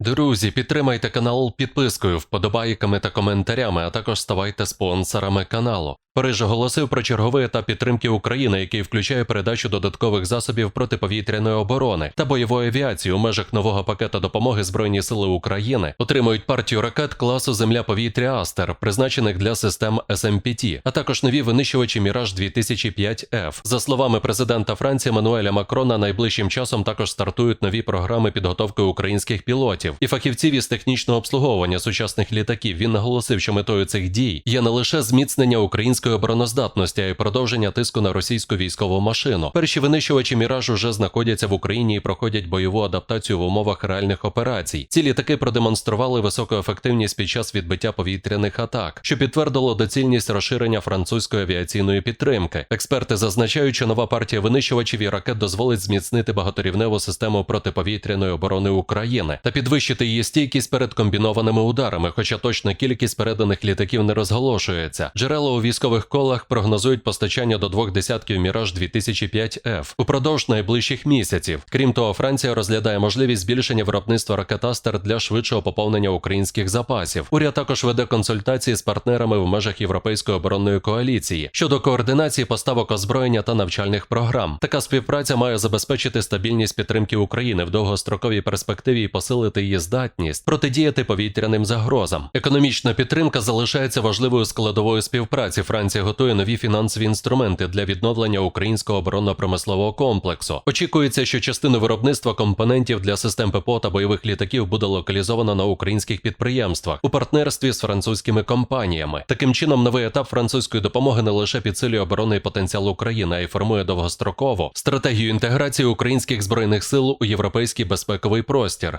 Друзі, підтримайте канал підпискою, вподобайками та коментарями, а також ставайте спонсорами каналу. Париж оголосив про черговий етап підтримки України, який включає передачу додаткових засобів протиповітряної оборони та бойової авіації у межах нового пакета допомоги Збройні Сили України. Отримують партію ракет класу Земля-повітря Астер, призначених для систем СМПТ, а також нові винищувачі Міраж 2005 f За словами президента Франції Мануеля Макрона, найближчим часом також стартують нові програми підготовки українських пілотів і фахівців із технічного обслуговування сучасних літаків. Він наголосив, що метою цих дій є не лише зміцнення української обороноздатності, а й продовження тиску на російську військову машину. Перші винищувачі Міраж уже знаходяться в Україні і проходять бойову адаптацію в умовах реальних операцій. Ці літаки продемонстрували високу ефективність під час відбиття повітряних атак, що підтвердило доцільність розширення французької авіаційної підтримки. Експерти зазначають, що нова партія винищувачів і ракет дозволить зміцнити багаторівневу систему протиповітряної оборони України та підвищити її стійкість перед комбінованими ударами, хоча точна кількість переданих літаків не розголошується. Джерела у військових колах прогнозують постачання до двох десятків Міраж 2005 f упродовж найближчих місяців. Крім того, Франція розглядає можливість збільшення виробництва ракет Астер для швидшого поповнення українських запасів. Уряд також веде консультації з партнерами в межах Європейської оборонної коаліції щодо координації поставок озброєння та навчальних програм. Така співпраця має забезпечити стабільність підтримки України в довгостроковій перспективі і посилити її здатність протидіяти повітряним загрозам. Економічна підтримка залишається важливою складовою співпраці. Франція готує нові фінансові інструменти для відновлення українського оборонно-промислового комплексу. Очікується, що частину виробництва компонентів для систем ППО та бойових літаків буде локалізовано на українських підприємствах у партнерстві з французькими компаніями. Таким чином, новий етап французької допомоги не лише підсилює оборонний потенціал України, а й формує довгостроково стратегію інтеграції українських збройних сил у європейський безпековий простір.